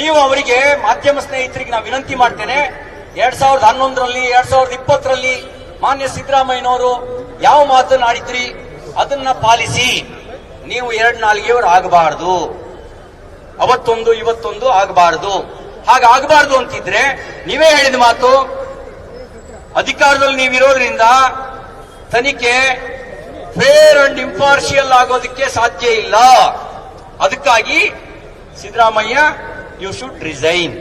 ನೀವು ಅವರಿಗೆ ಮಾಧ್ಯಮ ಸ್ನೇಹಿತರಿಗೆ ನಾವು ವಿನಂತಿ ಮಾಡ್ತೇನೆ, ಎರಡ್ ಸಾವಿರದ ಹನ್ನೊಂದರಲ್ಲಿ, ಎರಡ್ ಸಾವಿರದ ಇಪ್ಪತ್ತರಲ್ಲಿ ಮಾನ್ಯ ಸಿದ್ದರಾಮಯ್ಯನವರು ಯಾವ ಮಾತನ್ನು ಆಡಿದ್ರಿ, ಅದನ್ನ ಪಾಲಿಸಿ. ನೀವು ಎರಡ್ ನಾಲ್ಗೆಯವರು ಆಗಬಾರದು. ಅವತ್ತೊಂದು, ಇವತ್ತೊಂದು ಆಗಬಾರದು. ಹಾಗಾಗಬಾರದು ಅಂತಿದ್ರೆ ನೀವೇ ಹೇಳಿದ ಮಾತು, ಅಧಿಕಾರದಲ್ಲಿ ನೀವಿರೋದ್ರಿಂದ ತನಿಖೆ ಫೇರ್ ಅಂಡ್ ಇಂಪಾರ್ಷಿಯಲ್ ಆಗೋದಕ್ಕೆ ಸಾಧ್ಯ ಇಲ್ಲ. ಅದಕ್ಕಾಗಿ ಸಿದ್ದರಾಮಯ್ಯ ಯು ಶುಡ್ ರಿಸೈನ್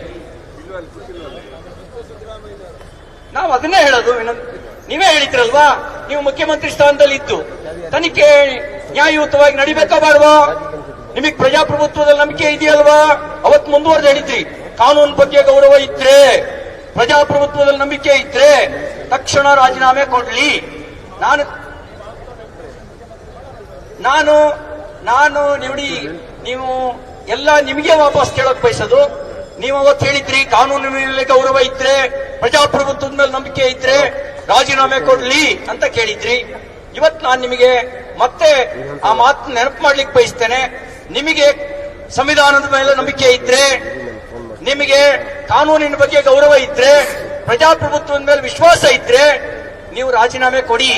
ನಾವು ಅದನ್ನೇ ಹೇಳೋದು ನೀವೇ ಹೇಳಿದ್ರಲ್ವಾ? ನೀವು ಮುಖ್ಯಮಂತ್ರಿ ಸ್ಥಾನದಲ್ಲಿ ಇದ್ದು ತನಿಖೆ ನ್ಯಾಯಯುತವಾಗಿ ನಡಿಬೇಕಾ ಬಾಡ್ವಾ ನಿಮಗೆ ಪ್ರಜಾಪ್ರಭುತ್ವದಲ್ಲಿ ನಂಬಿಕೆ ಇದೆಯಲ್ವಾ? ಅವತ್ ಮುಂದುವರೆದು ಹೇಳಿದ್ರಿ. ಕಾನೂನು ಬಗ್ಗೆ ಗೌರವ ಇದ್ರೆ, ಪ್ರಜಾಪ್ರಭುತ್ವದಲ್ಲಿ ನಂಬಿಕೆ ಇದ್ರೆ ತಕ್ಷಣ ರಾಜೀನಾಮೆ ಕೊಡ್ಲಿ. ನಾನು ನಾನು ನಾನು ನೋಡಿ ನೀವು ಎಲ್ಲ ನಿಮಗೆ ವಾಪಸ್ ಕೇಳಕ್ ಬಯಸೋದು. ನೀವು ಅವತ್ತು ಹೇಳಿದ್ರಿ, ಕಾನೂನಿನ ಮೇಲೆ ಗೌರವ ಇದ್ರೆ, ಪ್ರಜಾಪ್ರಭುತ್ವದ ಮೇಲೆ ನಂಬಿಕೆ ಇದ್ರೆ ರಾಜೀನಾಮೆ ಕೊಡ್ಲಿ ಅಂತ ಕೇಳಿದ್ರಿ. ಇವತ್ ನಾನು ನಿಮಗೆ ಮತ್ತೆ ಆ ಮಾತು ನೆನಪು ಮಾಡ್ಲಿಕ್ಕೆ ಬಯಸ್ತೇನೆ. ನಿಮಗೆ ಸಂವಿಧಾನದ ಮೇಲೆ ನಂಬಿಕೆ ಇದ್ರೆ, ನಿಮಗೆ ಕಾನೂನಿನ ಬಗ್ಗೆ ಗೌರವ ಇದ್ರೆ, ಪ್ರಜಾಪ್ರಭುತ್ವದ ಮೇಲೆ ವಿಶ್ವಾಸ ಇದ್ರೆ, ನೀವು ರಾಜೀನಾಮೆ ಕೊಡಿ.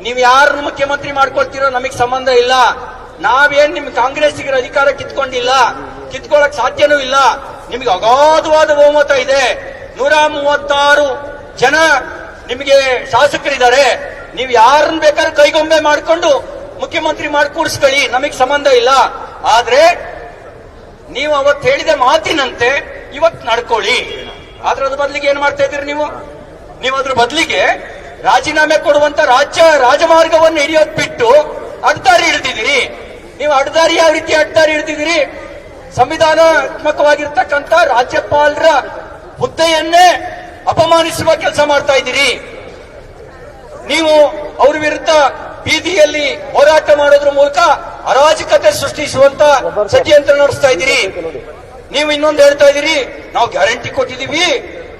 ನೀವು ಯಾರನ್ನು ಮುಖ್ಯಮಂತ್ರಿ ಮಾಡ್ಕೊಳ್ತೀರೋ ನಮಗೆ ಸಂಬಂಧ ಇಲ್ಲ. ನಾವೇನ್ ನಿಮ್ ಕಾಂಗ್ರೆಸ್ಸಿಗೆ ಅಧಿಕಾರ ಕಿತ್ಕೊಂಡಿಲ್ಲ ಕಿತ್ಕೊಳ್ಳಕ್ ಸಾಧ್ಯನೂ ಇಲ್ಲ. ನಿಮ್ಗೆ ಅಗಾಧವಾದ ಬಹುಮತ ಇದೆ. ನೂರ ಮೂವತ್ತಾರು ಜನ ನಿಮಗೆ ಶಾಸಕರಿದ್ದಾರೆ. ನೀವು ಯಾರನ್ನ ಬೇಕಾದ್ರೆ ಕೈಗೊಂಬೆ ಮಾಡಿಕೊಂಡು ಮುಖ್ಯಮಂತ್ರಿ ಮಾಡಿ ಕೂಡಿಸ್ಕೊಳ್ಳಿ ನಮಗೆ ಸಂಬಂಧ ಇಲ್ಲ. ಆದ್ರೆ ನೀವು ಅವತ್ತು ಹೇಳಿದ ಮಾತಿನಂತೆ ಇವತ್ತು ನಡ್ಕೊಳ್ಳಿ. ಆದ್ರೆ ಅದ್ರ ಬದಲಿಗೆ ಏನ್ ಮಾಡ್ತಾ ಇದ್ದೀರಿ ನೀವು? ನೀವು ಅದ್ರ ಬದಲಿಗೆ ರಾಜೀನಾಮೆ ಕೊಡುವಂತ ರಾಜ್ಯ, ರಾಜಮಾರ್ಗವನ್ನು ಹಿಡಿಯೋದ್ ಬಿಟ್ಟು ಅಡ್ಡದಾರಿ ಹಿಡಿದಿದ್ದೀರಿ. ನೀವು ಅಡ್ಡದಾರಿ ಯಾವ ರೀತಿ ಅಡ್ಡದಾರಿ ಹಿಡಿದಿದ್ದೀರಿ? ಸಂವಿಧಾನಾತ್ಮಕವಾಗಿರ್ತಕ್ಕಂಥ ರಾಜ್ಯಪಾಲರ ಹುದ್ದೆಯನ್ನೇ ಅಪಮಾನಿಸುವ ಕೆಲಸ ಮಾಡ್ತಾ ಇದ್ದೀರಿ. ನೀವು ಅವ್ರ ವಿರುದ್ಧ ಬೀದಿಯಲ್ಲಿ ಹೋರಾಟ ಮಾಡೋದ್ರ ಮೂಲಕ ಅರಾಜಕತೆ ಸೃಷ್ಟಿಸುವಂತ ಷಡ್ಯಂತ್ರ ನಡೆಸ್ತಾ ಇದ್ದೀರಿ. ನೀವು ಇನ್ನೊಂದು ಹೇಳ್ತಾ ಇದ್ದೀರಿ ನಾವು ಗ್ಯಾರಂಟಿ ಕೊಟ್ಟಿದ್ದೀವಿ.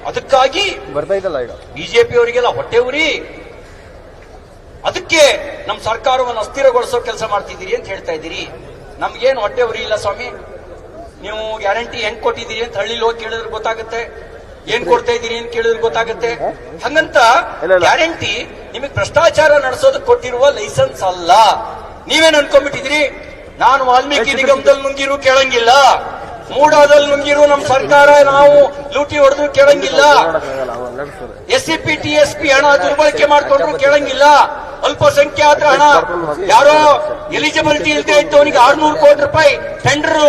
ಅದಕ್ಕಾಗಿ ಬರ್ತಾ ಇದ್ದಲ್ಲ ಈಗ? ಬಿಜೆಪಿ ಅವರಿಗೆಲ್ಲ ಹೊಟ್ಟೆ ಉರಿ. ಅದಕ್ಕೆ ನಮ್ಮ ಸರ್ಕಾರವನ್ನು ಅಸ್ಥಿರಗೊಳಿಸೋ ಕೆಲಸ ಮಾಡ್ತಿದ್ದೀರಿ ಅಂತ ಹೇಳ್ತಾ ಇದ್ದೀರಿ ನಮ್ಗೇನು ಹೊಟ್ಟೆ ಉರಿ ಇಲ್ಲ ಸ್ವಾಮಿ ನೀವು ಗ್ಯಾರಂಟಿ ಹೆಂಗ್ ಕೊಟ್ಟಿದ್ದೀರಿ ಅಂತ ಹಳ್ಳಿಲಿ ಹೋಗಿ ಕೇಳಿದ್ರೆ ಗೊತ್ತಾಗುತ್ತೆ ಏನ್ ಕೊಡ್ತಾ ಇದ್ದೀರಿ ಅಂತ ಕೇಳಿದ್ರೆ ಗೊತ್ತಾಗುತ್ತೆ ಹಂಗಂತ. ಗ್ಯಾರಂಟಿ ನಿಮಗೆ ಭ್ರಷ್ಟಾಚಾರ ನಡೆಸೋದಕ್ಕೆ ಕೊಟ್ಟಿರುವ ಲೈಸೆನ್ಸ್ ಅಲ್ಲ ನೀವೇನ್ ಅನ್ಕೊಂಡ್ಬಿಟ್ಟಿದ್ರಿ ನಾನು ವಾಲ್ಮೀಕಿ ನಿಗಮದಲ್ಲಿ ನುಂಗಿರು ಕೇಳಂಗಿಲ್ಲ ಮೂಡಾದಲ್ಲಿ ನುಂಗಿರು ನಮ್ಮ ಸರ್ಕಾರ ನಾವು ಲೂಟಿ ಹೊಡೆದ್ರು ಕೇಳಂಗಿಲ್ಲ S C P T S P ಹಣ ದುರ್ಬಳಕೆ ಮಾಡ್ಕೊಂಡ್ರು ಕೇಳಂಗಿಲ್ಲ ಅಲ್ಪಸಂಖ್ಯಾತರ ಹಣ. ಯಾರೋ ಎಲಿಜಿಬಿಲಿಟಿ ಇಲ್ಲದೆ ಇದ್ದವನಿಗೆ ಆರ್ನೂರು ಕೋಟಿ ರೂಪಾಯಿ ಟೆಂಡರ್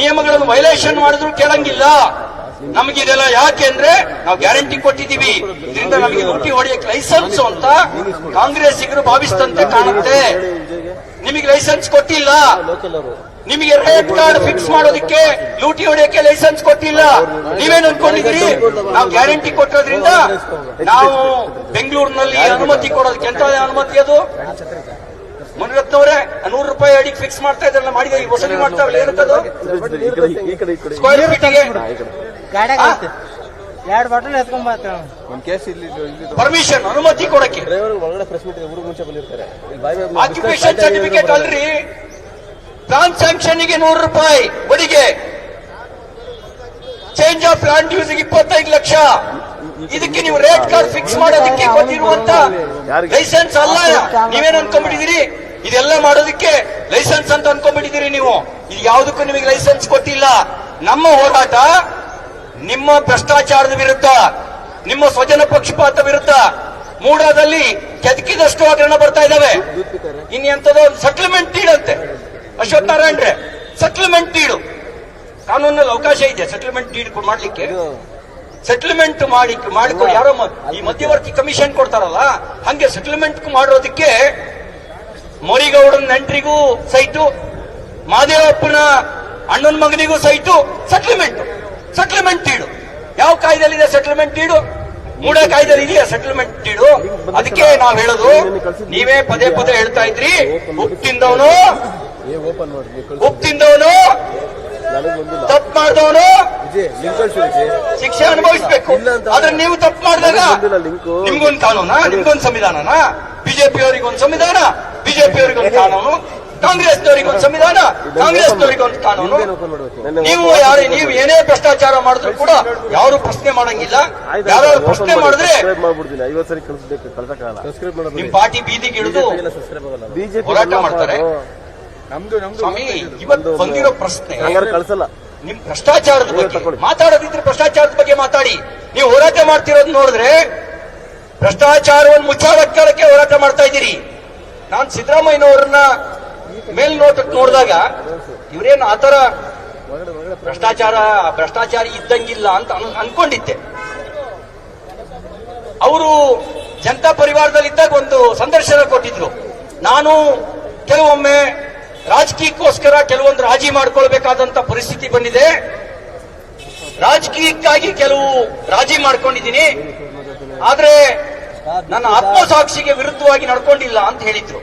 ನಿಯಮಗಳನ್ನು ವೈಲೇಷನ್ ಮಾಡಿದ್ರು ಕೇಳಂಗಿಲ್ಲ. ನಮಗಿದೆಲ್ಲ ಯಾಕೆ ಅಂದ್ರೆ ನಾವು ಗ್ಯಾರಂಟಿ ಕೊಟ್ಟಿದ್ದೀವಿ. ಇದರಿಂದ ನಮಗೆ ಲೂಟಿ ಹೊಡೆಯಕ್ಕೆ ಲೈಸೆನ್ಸ್ ಅಂತ ಕಾಂಗ್ರೆಸ್ಸಿಗರು ಭಾವಿಸಿದಂತೆ ಕಾಣುತ್ತೆ. ನಿಮಗೆ ಲೈಸೆನ್ಸ್ ಕೊಟ್ಟಿಲ್ಲ. ನಿಮಗೆ ರೇಟ್ ಕಾರ್ಡ್ ಫಿಕ್ಸ್ ಮಾಡೋದಕ್ಕೆ ಲೂಟಿ ಹೊಡೆಯಕ್ಕೆ ಲೈಸೆನ್ಸ್ ಕೊಟ್ಟಿಲ್ಲ. ನೀವೇನ್ ಅನ್ಕೊಂಡಿದ್ದೀರಿ? ನಾವು ಗ್ಯಾರಂಟಿ ಕೊಟ್ಟಿರೋದ್ರಿಂದ ನಾವು ಬೆಂಗಳೂರಿನಲ್ಲಿ ಅನುಮತಿ ಕೊಡೋದಕ್ಕೆ ಎಂತ ಅನುಮತಿ ಅದು? ಮುನಿರತ್ನವರೇ ನೂರು ರೂಪಾಯಿ ಅಡಿಗೆ ಫಿಕ್ಸ್ ಮಾಡ್ತಾ ಇದ್ರಲ್ಲ ಮಾಡಿದ ಈಗ ವಸೂಲಿ ಮಾಡ್ತಾರಲ್ಲ ಏನಕ್ಕದು ಈ ಈ ಈ ಕಡೆ ಸ್ಕ್ವೇರ್ ಫೀಟ್ಗೆ ಈ ಎರಡು ಬಾಟಲ್ ಎತ್ಕೊಂಡ್ ಪರ್ಮಿಷನ್ ಅನುಮತಿ ಕೊಡಕ್ಕೆ. ಡ್ರೈವರ್ ಒಳಗಡೆ ಪ್ರೆಸ್ ಮೀಟ್ ಇದೆ ಮುಂಚೆ ಬಂದಿರ್ತಾರೆ. ಇಲ್ಲಿ ಬಾಯ್ ಬಾಯ್ ಆಕ್ಯುಪೇಷನ್ ಸರ್ಟಿಫಿಕೇಟ್ ಅಲ್ರಿ. ಪ್ಲಾನ್ ಸ್ಯಾಂಕ್ಷನ್ಗೆ ನೂರು ರೂಪಾಯಿ. ಬಡಿಗೆ. ಚೇಂಜ್ ಆಫ್ ಲ್ಯಾಂಡ್ ಯೂಸ್ ಇಪ್ಪತ್ತೈದು ಲಕ್ಷ. ಇದಕ್ಕೆ ನೀವು ರೇಟ್ ಕಾರ್ಡ್ ಫಿಕ್ಸ್ ಮಾಡೋದಕ್ಕೆ ಕೊಟ್ಟಿರುವಂತ ಲೈಸೆನ್ಸ್ ಅಲ್ಲ. ನೀವೇನು ಅನ್ಕೊಂಡ್ಬಿಟ್ಟಿದ್ದೀರಿ? ಇದೆಲ್ಲ ಮಾಡೋದಕ್ಕೆ ಲೈಸೆನ್ಸ್ ಅಂತ ಅನ್ಕೊಂಡ್ಬಿಟ್ಟಿದ್ದೀರಿ ನೀವು. ಇದು ಯಾವುದಕ್ಕೂ ನಿಮಗೆ ಲೈಸೆನ್ಸ್ ಕೊಟ್ಟಿಲ್ಲ ನಮ್ಮ ಹೋರಾಟ ನಿಮ್ಮ ಭ್ರಷ್ಟಾಚಾರದ ವಿರುದ್ಧ ನಿಮ್ಮ ಸ್ವಜನ ಪಕ್ಷಪಾತ ವಿರುದ್ಧ. ಮೂಡಾದಲ್ಲಿ ಕೆದಕಿದಷ್ಟು ಹಗರಣ ಬರ್ತಾ ಇದಾವೆ. ಇನ್ನೆಂತದೋ ಸೆಟ್ಲ್ಮೆಂಟ್ ನೀಡಂತೆ. ಅಶ್ವಥ್ ನಾರಾಯಣ್ರೆ ಸೆಟ್ಲ್ಮೆಂಟ್ ನೀಡು. ಕಾನೂನಲ್ಲಿ ಅವಕಾಶ ಇದೆ ಸೆಟ್ಲ್ಮೆಂಟ್ ಡೀಡ್ ಮಾಡ್ಲಿಕ್ಕೆ. ಸೆಟ್ಲ್ಮೆಂಟ್ ಮಾಡಿ ಮಾಡಿಕೊ ಯಾರೋ ಈ ಮಧ್ಯವರ್ತಿ ಕಮಿಷನ್ ಕೊಡ್ತಾರಲ್ಲ ಹಂಗೆ ಸೆಟ್ಲ್ಮೆಂಟ್ ಮಾಡೋದಕ್ಕೆ ಮೋರಿಗೌಡನ ನೆಂಟ್ರಿಗೂ ಸೈಟು ಮಾದೇವಪ್ಪನ ಅಣ್ಣನ ಮಗನಿಗೂ ಸೈಟು ಸೆಟ್ಲ್ಮೆಂಟ್ ಸೆಟ್ಲ್ಮೆಂಟ್ ಡೀಡು ಯಾವ ಕಾಯ್ದೆಲಿದೆ ಸೆಟ್ಲ್ಮೆಂಟ್ ಡೀಡು ಮೂಡ ಕಾಯ್ದೆಲಿ ಇದೆಯಾ ಸೆಟ್ಲ್ಮೆಂಟ್ ಡೀಡು ಅದಕ್ಕೆ ನಾವ್ ಹೇಳೋದು ನೀವೇ ಪದೇ ಪದೇ ಹೇಳ್ತಾ ಇದ್ರಿ ಉಪ್ಪು ತಿಂದವನು ತಪ್ಪು ಮಾಡಿದವನು? ಶಿಕ್ಷೆ ಅನುಭವಿಸ್ಬೇಕು. ಆದ್ರೆ ನೀವು ತಪ್ಪು ಮಾಡಿದಾಗ. ನಿಮ್ಗೊಂದು ಕಾನೂನಾ? ನಿಮ್ಗೊಂದು ಸಂವಿಧಾನನಾ? ಬಿಜೆಪಿ ಅವರಿಗೆ ಒಂದು ಸಂವಿಧಾನ? ಬಿಜೆಪಿ ಅವರಿಗೆ ಒಂದು ಕಾನೂನು? ಕಾಂಗ್ರೆಸ್ನವರಿಗೆ ಒಂದು ಸಂವಿಧಾನ? ಕಾಂಗ್ರೆಸ್ನವರಿಗೆ ಒಂದು ಕಾನೂನು? ನೀವು ಯಾರು ನೀವು ಏನೇ ಭ್ರಷ್ಟಾಚಾರ ಮಾಡಿದ್ರು ಕೂಡ ಯಾರು ಪ್ರಶ್ನೆ ಮಾಡಂಗಿಲ್ಲ. ಯಾರು ಪ್ರಶ್ನೆ ಮಾಡಿದ್ರೆ ಸಬ್ಸ್ಕ್ರೈಬ್ ಮಾಡ್ಬಿಡ್ತೀನಿ ಐವತ್ತು ಸರಿ ಕಳಿಸ್ಬೇಕು ಕಳ್ಸಕ್ಕಾಗಲ್ಲ. ಸಬ್ಸ್ಕ್ರೈಬ್ ನಿಮ್ ಪಾರ್ಟಿ ಬೀದಿಗೆ ಇಳಿದು ಬಿಜೆಪಿ ಹೋರಾಟ ಮಾಡ್ತಾರೆ. ನಮ್ದು ಸ್ವಾಮಿ ಇವತ್ತು ಬಂದಿರೋ ಪ್ರಶ್ನೆ. ಕಳಿಸಲ್ಲ ಕಳ್ಸಲ್ಲ. ನಿಮ್ ಭ್ರಷ್ಟಾಚಾರದ ಬಗ್ಗೆ. ಮಾತಾಡೋದಿದ್ರೆ ಭ್ರಷ್ಟಾಚಾರದ ಬಗ್ಗೆ ಮಾತಾಡಿ. ನೀವು ಹೋರಾಟ ಮಾಡ್ತಿರೋದು ನೋಡಿದ್ರೆ ಭ್ರಷ್ಟಾಚಾರವನ್ನು ಮುಚ್ಚಾಡಕ್ಕೆ ಹೋರಾಟ ಮಾಡ್ತಾ ಇದ್ದೀರಿ. ನಾನ್ ಸಿದ್ದರಾಮಯ್ಯನವರನ್ನ ಮೇಲ್ನೋಟಕ್ಕೆ ನೋಡಿದಾಗ ಇವರೇನು ಆತರ ಭ್ರಷ್ಟಾಚಾರ ಭ್ರಷ್ಟಾಚಾರಿ ಇದ್ದಂಗಿಲ್ಲ ಅಂತ ಅನ್- ಅನ್ಕೊಂಡಿದ್ದೆ. ಅವರು ಜನತಾ ಪರಿವಾರದಲ್ಲಿದ್ದಾಗ ಒಂದು ಸಂದರ್ಶನ ಕೊಟ್ಟಿದ್ರು. ನಾನು ಕೆಲವೊಮ್ಮೆ ರಾಜಕೀಯಕ್ಕೋಸ್ಕರ ಕೆಲವೊಂದು ರಾಜಿ ಮಾಡ್ಕೊಳ್ಬೇಕಾದಂತ ಪರಿಸ್ಥಿತಿ ಬಂದಿದೆ. ರಾಜಕೀಯಕ್ಕಾಗಿ ಕೆಲವು ರಾಜಿ ಮಾಡ್ಕೊಂಡಿದ್ದೀನಿ. ಆದ್ರೆ ನನ್ನ ಆತ್ಮಸಾಕ್ಷಿಗೆ ವಿರುದ್ಧವಾಗಿ ನಡ್ಕೊಂಡಿಲ್ಲ ಅಂತ ಹೇಳಿದ್ರು.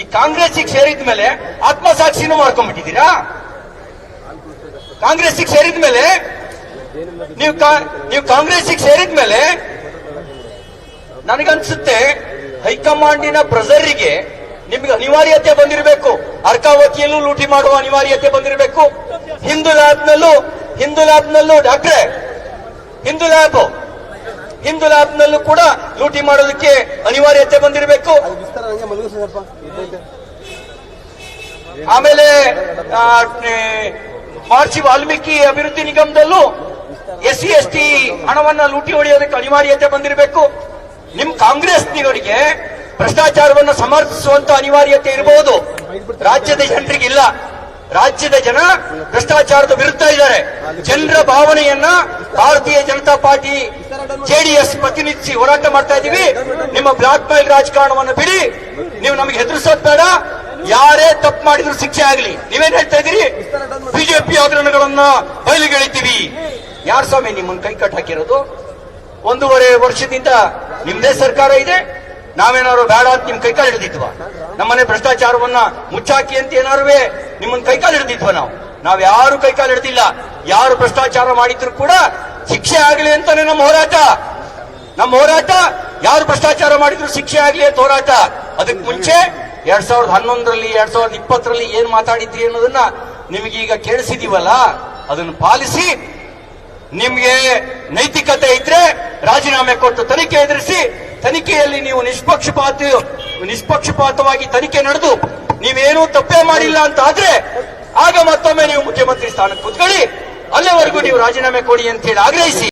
ಈ ಕಾಂಗ್ರೆಸ್ಸಿಗೆ ಸೇರಿದ ಮೇಲೆ ಆತ್ಮಸಾಕ್ಷಿನೂ ಮಾಡ್ಕೊಂಡ್ಬಿಟ್ಟಿದ್ದೀರಾ? ಕಾಂಗ್ರೆಸ್ಸಿಗೆ ಸೇರಿದ ಮೇಲೆ ನೀವು ನೀವು ಕಾಂಗ್ರೆಸ್ಸಿಗೆ ಸೇರಿದ ಮೇಲೆ ನನಗನ್ಸುತ್ತೆ ಹೈಕಮಾಂಡಿನ ಪ್ರೆಸರಿಗೆ ನಿಮ್ಗೆ ಅನಿವಾರ್ಯತೆ ಬಂದಿರಬೇಕು. ಅರ್ಕಾವತಿಯಲ್ಲೂ ಲೂಟಿ ಮಾಡುವ ಅನಿವಾರ್ಯತೆ ಬಂದಿರಬೇಕು. ಹಿಂದೂ ಲ್ಯಾಬ್ನಲ್ಲೂ ಹಿಂದೂ ಲ್ಯಾಬ್ನಲ್ಲೂ ಡಾಕ್ಟ್ರೆ, ಹಿಂದೂ ಲ್ಯಾಬ್ ಹಿಂದೂ ಲ್ಯಾಬ್ನಲ್ಲೂ ಕೂಡ ಲೂಟಿ ಮಾಡೋದಕ್ಕೆ ಅನಿವಾರ್ಯತೆ ಬಂದಿರಬೇಕು. ಆಮೇಲೆ ಮಾರ್ಚಿ ವಾಲ್ಮೀಕಿ ಅಭಿವೃದ್ಧಿ ನಿಗಮದಲ್ಲೂ ಎಸ್ ಸಿ, ಎಸ್ ಟಿ ಹಣವನ್ನ ಲೂಟಿ ಹೊಡೆಯೋದಕ್ಕೆ ಅನಿವಾರ್ಯತೆ ಬಂದಿರಬೇಕು. ನಿಮ್ ಕಾಂಗ್ರೆಸ್ನಿವರಿಗೆ ಭ್ರಷ್ಟಾಚಾರವನ್ನು ಸಮರ್ಥಿಸುವಂತ ಅನಿವಾರ್ಯತೆ ಇರಬಹುದು ರಾಜ್ಯದ ಜನರಿಗಿಲ್ಲ. ರಾಜ್ಯದ ಜನ ಭ್ರಷ್ಟಾಚಾರದ ವಿರುದ್ಧ ಇದ್ದಾರೆ. ಜನರ ಭಾವನೆಯನ್ನ ಭಾರತೀಯ ಜನತಾ ಪಾರ್ಟಿ ಜೆಡಿಎಸ್ ಪ್ರತಿನಿಧಿಸಿ ಹೋರಾಟ ಮಾಡ್ತಾ ಇದೀವಿ. ನಿಮ್ಮ ಬ್ಲಾಕ್ ಮೇಲ್ ರಾಜಕಾರಣವನ್ನು ಬಿಡಿ. ನೀವು ನಮಗೆ ಹೆದರಿಸೋದ್ ಬೇಡ. ಯಾರೇ ತಪ್ಪು ಮಾಡಿದ್ರು ಶಿಕ್ಷೆ ಆಗಲಿ. ನೀವೇನ್ ಹೇಳ್ತಾ ಇದೀರಿ ಬಿಜೆಪಿ ಹಗರಣಗಳನ್ನ ಬಯಲಿಗೆಳಿತೀವಿ. ಯಾರ್ ಸ್ವಾಮಿ ನಿಮ್ಮನ್ನು ಕೈ ಕಟ್ ಹಾಕಿರೋದು? ಒಂದೂವರೆ ವರ್ಷದಿಂದ ನಿಮ್ದೇ ಸರ್ಕಾರ ಇದೆ. ನಾವೇನಾದ್ರು ಬೇಡ ಅಂತ ನಿಮ್ ಕೈಕಾಲು ಹಿಡಿದಿದ್ವಾ? ನಮ್ಮನೆ ಭ್ರಷ್ಟಾಚಾರವನ್ನ ಮುಚ್ಚಾಕಿ ಅಂತ ಏನಾರು ನಿಮ್ಮನ್ನ ಕೈಕಾಲು ಹಿಡಿದಿದ್ವ ನಾವು? ನಾವ್ ಯಾರು ಕೈಕಾಲು ಹಿಡಿದಿಲ್ಲ. ಯಾರು ಭ್ರಷ್ಟಾಚಾರ ಮಾಡಿದ್ರು ಕೂಡ ಶಿಕ್ಷೆ ಆಗಲಿ ಅಂತಾನೆ ನಮ್ಮ ಹೋರಾಟ. ನಮ್ಮ ಹೋರಾಟ, ಯಾರು ಭ್ರಷ್ಟಾಚಾರ ಮಾಡಿದ್ರು ಶಿಕ್ಷೆ ಆಗಲಿ ಅಂತ ಹೋರಾಟ. ಅದಕ್ಕೆ ಮುಂಚೆ ಎರಡ್ ಸಾವಿರದ ಹನ್ನೊಂದರಲ್ಲಿ, ಎರಡ್ ಸಾವಿರದ ಇಪ್ಪತ್ತರಲ್ಲಿ ಏನ್ ಮಾತಾಡಿದ್ರಿ ಅನ್ನೋದನ್ನ ನಿಮಗೀಗ ಕೇಳಿಸಿದೀವಲ್ಲ? ಅದನ್ನು ಪಾಲಿಸಿ ನಿಮ್ಗೆ ನೈತಿಕತೆ ಇದ್ರೆ ರಾಜೀನಾಮೆ ಕೊಟ್ಟು ತನಿಖೆ ಎದುರಿಸಿ ತನಿಖೆಯಲ್ಲಿ ನೀವು ನಿಷ್ಪಕ್ಷಪಾತ, ನಿಷ್ಪಕ್ಷಪಾತವಾಗಿ ತನಿಖೆ ನಡೆದು ನೀವೇನೂ ತಪ್ಪೇ ಮಾಡಿಲ್ಲ ಅಂತ ಆದ್ರೆ ಆಗ ಮತ್ತೊಮ್ಮೆ ನೀವು ಮುಖ್ಯಮಂತ್ರಿ ಸ್ಥಾನಕ್ಕೆ ಕುತ್ಕೊಳ್ಳಿ. ಅಲ್ಲಿವರೆಗೂ ನೀವು ರಾಜೀನಾಮೆ ಕೊಡಿ ಅಂತ ಹೇಳಿ ಆಗ್ರಹಿಸಿ.